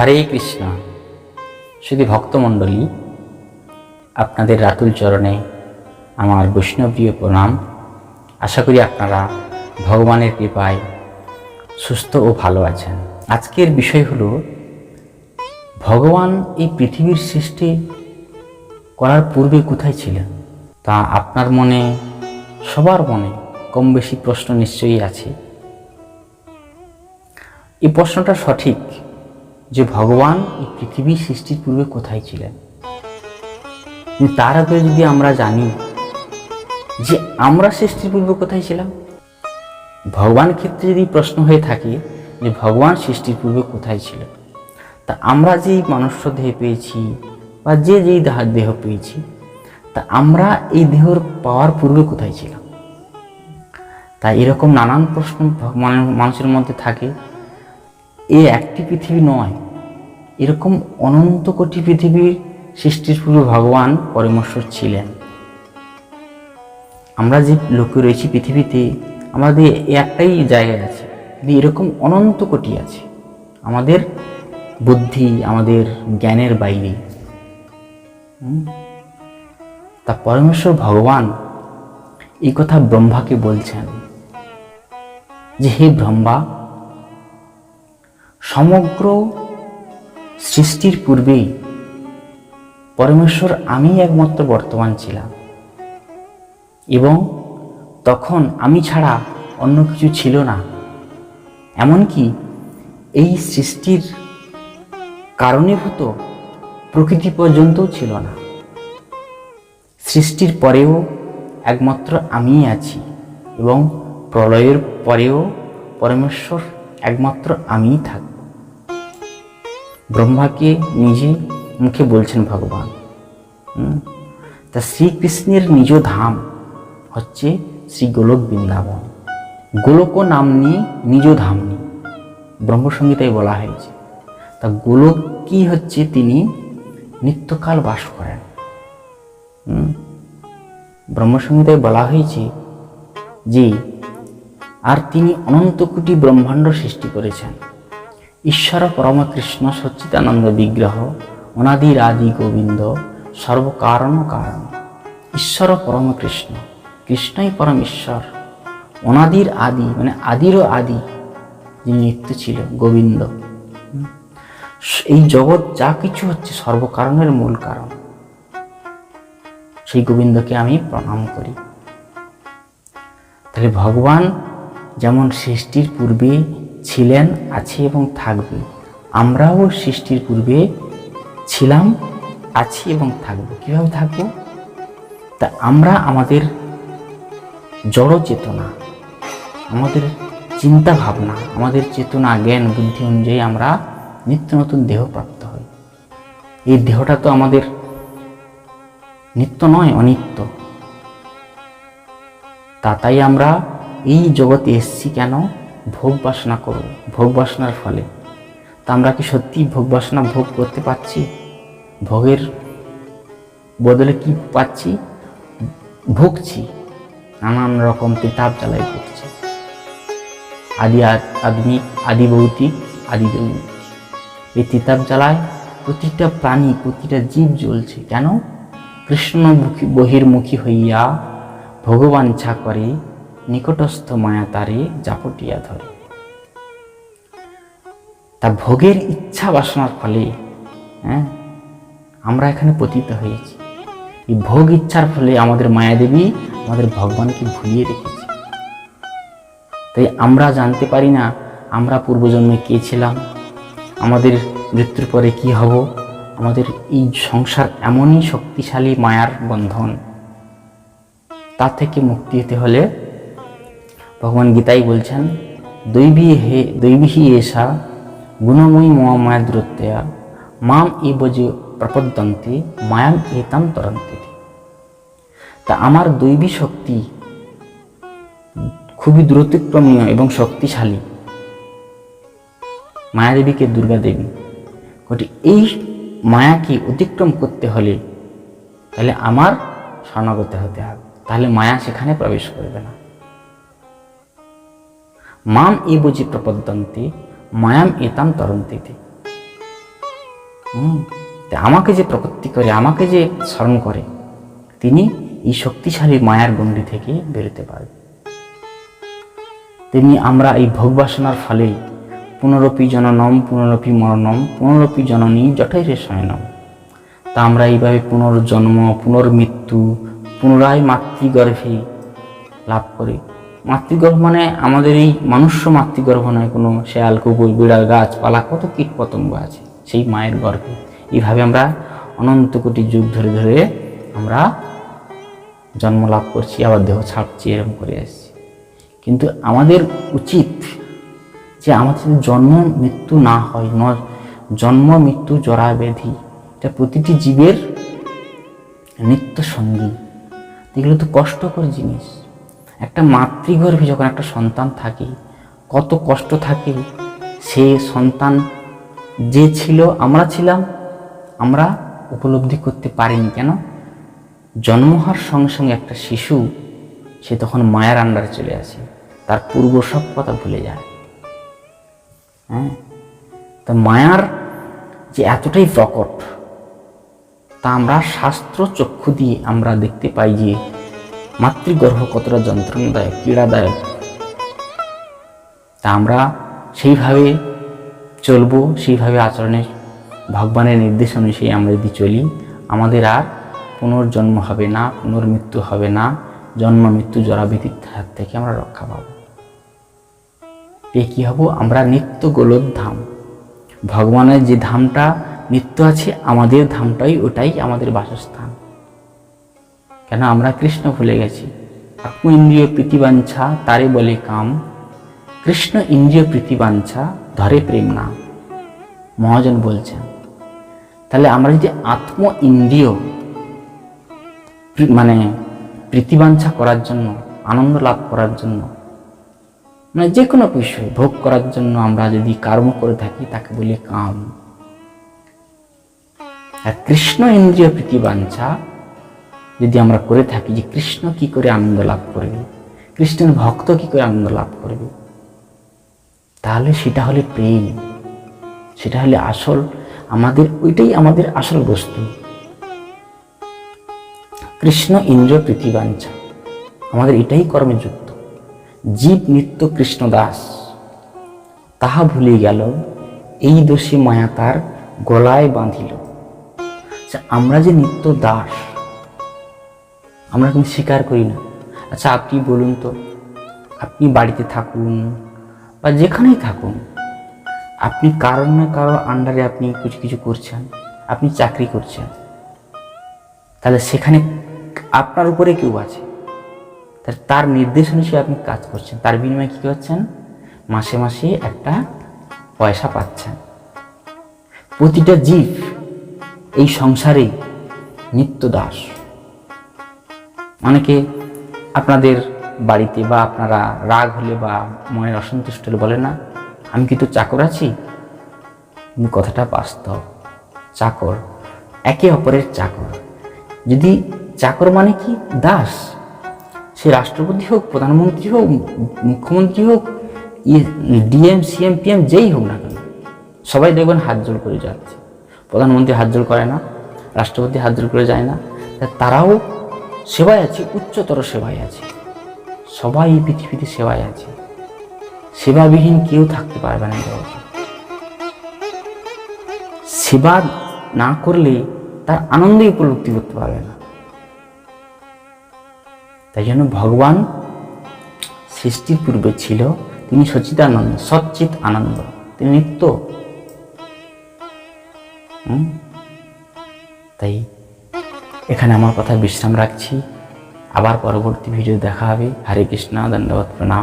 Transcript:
হরে কৃষ্ণ। শুধু ভক্তমণ্ডলী, আপনাদের রাতুল চরণে আমার বৈষ্ণবপ্রিয় প্রণাম। আশা করি আপনারা ভগবানের কৃপায় সুস্থ ও ভালো আছেন। আজকের বিষয় হলো, ভগবান এই পৃথিবীর সৃষ্টি করার পূর্বে কোথায় ছিলেন? তা আপনার মনে, সবার মনে কম বেশি প্রশ্ন নিশ্চয়ই আছে। এই প্রশ্নটা সঠিক যে ভগবান এই পৃথিবী সৃষ্টির পূর্বে কোথায় ছিলেন? তার আগে যদি আমরা জানি যে আমরা সৃষ্টির পূর্বে কোথায় ছিলাম ভগবান ক্ষেত্রে যদি প্রশ্ন হয়ে থাকে যে ভগবান সৃষ্টির পূর্বে কোথায় ছিল তা আমরা যেই মনুষ্য দেহ পেয়েছি বা যে যেই দেহ- দেহ পেয়েছি, তা আমরা এই দেহর পাওয়ার পূর্বে কোথায় ছিলাম? তাই এরকম নানান প্রশ্ন মানুষের মধ্যে থাকে। এ একটি পৃথিবী নয়। এরকম অনন্ত কোটি পৃথিবীর সৃষ্টির পূর্বে ভগবান পরমেশ্বর ছিলেন। আমরা যে লোকে রয়েছি পৃথিবীতে, আমাদের একটাই জায়গায় আছে। এরকম অনন্ত কোটি আছে। আমাদের বুদ্ধি, আমাদের জ্ঞানের বাইরে? তা পরমেশ্বর ভগবান এই কথা ব্রহ্মাকে বলছেন যে, হে ব্রহ্মা সমগ্র সৃষ্টির পূর্বেই পরমেশ্বর আমি একমাত্র বর্তমান ছিলাম। এবং তখন আমি ছাড়া অন্য কিছু ছিল না। এমনকি এই সৃষ্টির কারণীভূত প্রকৃতি পর্যন্তও ছিল না। সৃষ্টির পরেও একমাত্র আমিই আছি এবং প্রলয়ের পরেও পরমেশ্বর একমাত্র আমিই থাকব। ব্রহ্মাকে নিজে মুখে বলছেন ভগবান? তা শ্রীকৃষ্ণের নিজ ধাম হচ্ছে শ্রী গোলক বৃন্দাবন। গোলক নাম নিয়ে নিজ ধামনি ব্রহ্মসংগীতায় বলা হয়েছে। তা গোলক কি হচ্ছে তিনি নিত্যকাল বাস করেন। হুম? ব্রহ্মসংগীতায় বলা হয়েছে যে, আর তিনি অনন্ত কোটি ব্রহ্মাণ্ড সৃষ্টি করেছেন। ঈশ্বর পরমকৃষ্ণ সচ্চিদানন্দ বিগ্রহ অনাদির আদি গোবিন্দ, সর্বকারণ কারণ। ঈশ্বর পরমকৃষ্ণ, কৃষ্ণই পরম ঈশ্বর। অনাদির আদি মানে আদিরও আদি, যিনি নিত্য ছিল গোবিন্দ। এই জগৎ যা কিছু হচ্ছে সর্বকারণের মূল কারণ। সেই গোবিন্দকে আমি প্রণাম করি। তাহলে ভগবান যেমন সৃষ্টির পূর্বে ছিলেন, আছে এবং থাকবে। আমরাও সৃষ্টির পূর্বে ছিলাম, আছি এবং থাকব। কীভাবে থাকব? তা আমরা আমাদের জড় চেতনা, আমাদের চিন্তা ভাবনা, আমাদের চেতনা, জ্ঞান, বুদ্ধি অনুযায়ী আমরা নিত্য নতুন দেহ প্রাপ্ত হই। এই দেহটা তো আমাদের নিত্য নয়, অনিত্য। তা তাই আমরা এই জগতে এসছি কেন? ভোগ বাসনা করব, ভোগ বাসনার ফলে। তা আমরা কি সত্যি ভোগ বাসনা ভোগ করতে পারছি? ভোগের বদলে কি পাচ্ছি? ভুগছি, নানান রকম কিতাব জ্বালাই ভুগছি। আদি আ- আধুনিক আদি ভৌতিক, আদি দৈনিক। এই তিতাব জ্বালায় প্রতিটা প্রাণী, প্রতিটা জীব জ্বলছে। কেন? কৃষ্ণমুখী, বহির্মুখী হইয়া ভগবান ছা করে নিকটস্থ মায়া তারে জাপটিয়া ধরে। তা ভোগের ইচ্ছা বাসনার ফলে হ্যাঁ আমরা এখানে পতিত হয়েছি। এই ভোগ ইচ্ছার ফলে আমাদের মায়াদেবী আমাদের ভগবানকে ভুলিয়ে রেখেছে। তাই আমরা জানতে পারি না, আমরা পূর্বজন্মে কে ছিলাম, আমাদের মৃত্যুর পরে কি হব, আমাদের এই সংসার এমনই শক্তিশালী মায়ার বন্ধন। তা থেকে মুক্তি হতে হলে ভগবান গীতাই বলছেন দৈবী হে দৈবী এসা গুণময়ী মহামায়া দূরত্বয়া মাম এব যে প্রপদ্যন্তে, মায়াম এতাম তরন্তে। তা আমার দৈবী শক্তি খুবই দ্রুতিক্রমীয় এবং শক্তিশালী। মায়াদেবীকে দুর্গা দেবী। কোটি এই মায়াকে অতিক্রম করতে হলে, তাহলে আমার শরণাগত হতে হবে। তাহলে মায়া সেখানে প্রবেশ করবে না। মাম এ বুঝি প্রপদ্যন্তে, মায়াম এতাম তরন্তিতে। আমাকে যে প্রকৃতি করে, আমাকে যে স্মরণ করে, তিনি এই শক্তিশালী মায়ার গণ্ডি থেকে বেরোতে পারবে তেমনি আমরা এই ভোগবাসনার ফলে পুনরপি জননম, পুনরপি মরণম, পুনরপি জননী জটাই রে শয়নম। তা আমরা এইভাবে পুনর্জন্ম, পুনর্মৃত্যু, পুনরায় মাতৃগর্ভে লাভ করি। মাতৃগর্ভ মানে আমাদের এই মনুষ্য মাতৃগর্ভ নয়, কোনো শেয়াল, কুকুর, বিড়াল, গাছপালা, কত কীট পতঙ্গ আছে, সেই মায়ের গর্ভে। এইভাবে আমরা অনন্ত কোটি যুগ ধরে ধরে আমরা জন্ম লাভ করছি, আবার দেহ ছাড়ছি এরকম করে আসছি। কিন্তু আমাদের উচিত যে আমাদের জন্ম মৃত্যু না হয়, ন, জন্ম মৃত্যু জরা ব্যাধি এটা প্রতিটি জীবের নিত্য সঙ্গী। এগুলো তো কষ্টকর জিনিস। একটা মাতৃগর্ভে যখন একটা সন্তান থাকে, কত কষ্ট থাকে, সে সন্তান যে ছিল, আমরা ছিলাম, আমরা উপলব্ধি করতে পারিনি কেন? জন্ম হওয়ার সঙ্গে সঙ্গে একটা শিশু, সে তখন মায়ের আন্ডারে চলে আসে, তার পূর্ব সব কথা ভুলে যায়। হ্যাঁ? তা মায়ার যে এতটাই প্রকট, তা আমরা শাস্ত্র চক্ষু দিয়ে আমরা দেখতে পাই যে মাতৃগর্ভ কতটা যন্ত্রণাদায়ক, পীড়াদায়ক, তা আমরা সেইভাবে চলবো, সেইভাবে আচরণে ভগবানের নির্দেশ অনুযায়ী আমরা যদি চলি, আমাদের আর পুনর্জন্ম হবে না, পুনর্মৃত্যু হবে না, জন্ম, মৃত্যু জরাভীতির হাত থেকে আমরা রক্ষা পাবো। এ কী হব? আমরা নিত্য গোলক ধাম। ভগবানের যে ধামটা, নিত্য আছে, আমাদের ধামটাই ওটাই আমাদের বাসস্থান। কেন আমরা কৃষ্ণ ভুলে গেছি? আত্ম ইন্দ্রিয় প্রীতিবাঞ্ছা, তারে বলে কাম। কৃষ্ণ ইন্দ্রিয় প্রীতিবাঞ্ছা, ধরে প্রেম না। মহাজন বলছেন, তাহলে আমরা যদি আত্ম ইন্দ্রিয় মানে প্রীতিবাঞ্ছা করার জন্য, আনন্দ লাভ করার জন্য মানে যে কোনো বিষয় ভোগ করার জন্য আমরা যদি কর্ম করে থাকি, তাকে বলি কাম। আর কৃষ্ণ ইন্দ্রিয় প্রীতিবাঞ্ছা যদি আমরা করে থাকি যে কৃষ্ণ কি করে আনন্দ লাভ করবে? কৃষ্ণের ভক্ত কি করে আনন্দ লাভ করবে? তাহলে সেটা হলে প্রেম। সেটা হলে আসল, আমাদের, ওইটাই আমাদের আসল বস্তু। কৃষ্ণ ইন্দ্র প্রীতিবাঞ্ছা আমাদের এটাই কর্মে যুক্ত। জীব, নিত্য, কৃষ্ণ, দাস। তাহা ভুলে গেল, এই দোষী মায়া তার গলায় বাঁধিল। আমরা যে নিত্য দাস আমরা কিন্তু স্বীকার করি না। আচ্ছা আপনি বলুন তো, আপনি বাড়িতে থাকুন বা যেখানেই থাকুন, আপনি কারোর না কারোর আন্ডারে আপনি কিছু কিছু করছেন, আপনি চাকরি করছেন। তাহলে সেখানে আপনার উপরে কেউ আছে? তার তার নির্দেশ অনুযায়ী আপনি কাজ করছেন। তার বিনিময়ে কী করছেন? মাসে মাসে একটা পয়সা পাচ্ছেন। প্রতিটা জীব এই সংসারে নিত্য দাস। অনেকে আপনাদের বাড়িতে বা আপনারা রাগ হলে বা মনের অসন্তুষ্ট হলে বলে, না, আমি কিন্তু চাকর আছি, কিন্তু কথাটা বাস্তব। চাকর, একে অপরের চাকর। যদি চাকর মানে কি? দাস। সে রাষ্ট্রপতি হোক, প্রধানমন্ত্রী হোক, মুখ্যমন্ত্রী হোক ডিএম, সিএম, পিএম, যেই হোক না কেন, সবাই দেখবেন হাত জোর করে যাচ্ছে। প্রধানমন্ত্রী হাত জোর করে না, রাষ্ট্রপতি হাত জোর করে যায় না। তারাও সেবায় আছে, উচ্চতর সেবায় আছে। সবাই এই পৃথিবীতে সেবায় আছে। সেবাবিহীন কেউ থাকতে পারবে না জগতে। সেবা না করলে তার আনন্দই উপলব্ধি করতে পারবে না। তাই জন্য ভগবান সৃষ্টির পূর্বে ছিল, তিনি সচিদানন্দ সচ্চিত আনন্দ। তিনি নিত্য? তাই এখানে আমার কথা বিশ্রাম রাখছি। আবার পরবর্তী ভিডিও দেখা হবে। হরে কৃষ্ণ দণ্ডবত প্রণাম।